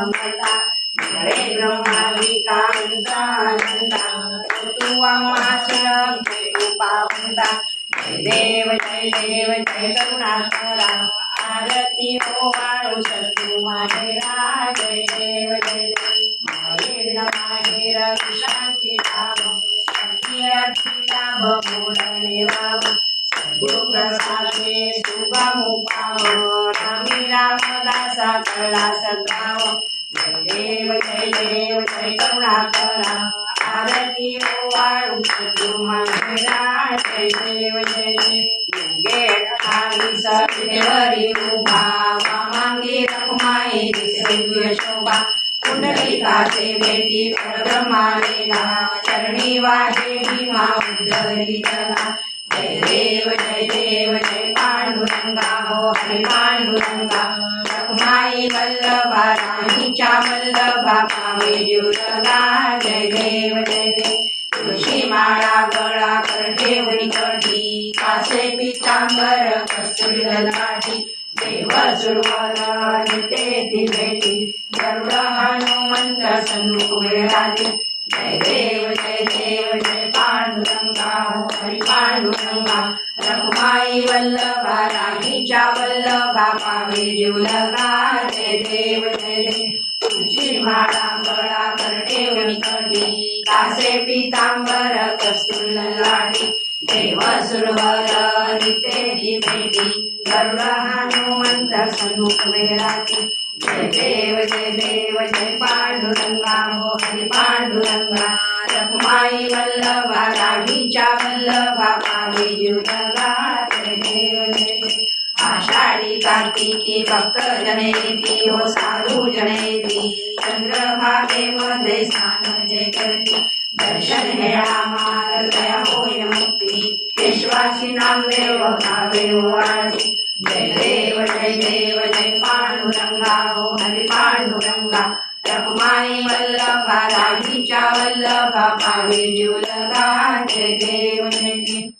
रमता जय ब्रह्माविकांतानंदा तू आम्हास जय पावंता जय देव जय देव जय करुणाकरा आरती ओवाळू सद्गुरु माहेरा जय देव जय देव माहेर माहेर विश्रांती लाभ शांती अर्थी लाभ बोलणे वाव गुरुप्रसादे प्रसादे सुगम रामदासा कळा सद्गाव जय देव जय देव जय करुणाकरा. आरती ओवाळू सद्गुरु माहेरा जय देव जय देव. युगे अठ्ठावीस विटेवरी उभा. वामांगी रखुमाई दिव्य शोभा. पुंडलिकाचे भेटी परब्रह्मालेला चरणी वाहे भीमा उद्धरी जगा. जय देव जय देव जय पांडुरंगा हो हरी पांडुरंगा. रखुमाई वल्लभा राणीच्या वल्लभा पावे जीवलगा जय देव जय देव. तुळशी माळा गळा कर ठेवणी कठी कासे पितांबर कस्तुरी दलाटी देव सुरवर ते ती भेटी गरुड हनुमंत सन्मुख वेळाली जय देव जय देव जय हरी पांडुरंगा रखुमाई वल्लभा राणीच्या वल्लभा पावे जीवलगा जय देव जय देव. तुझी माळा गळा कर ठेवणी कासे पितांबर कस्तुर लाटी देव सुरवर निते भेटी गरुड हनुमंत सन्मुख वेळाती जय देव जय देव जय पांडुरंगा हो हरी पांडुरंगा. माई वल्लभा राणीच्या वल्लभा पावे जीवलगा देव जय आषाढी कार्तिकी भक्त जनेती हो साधू जनेती चंद्रभागेमध्ये स्नान जय करती. दर्शन हे मार दया होय मुक्ती. विश्वासी नामदेव भावे हो वाणी जय देव जय देव जय पांडुरंगा हो हरि पांडुरंगा रखुमाई वल्लभा राणीच्या वल्लभा पावे जीवलगा जय देव जय. देव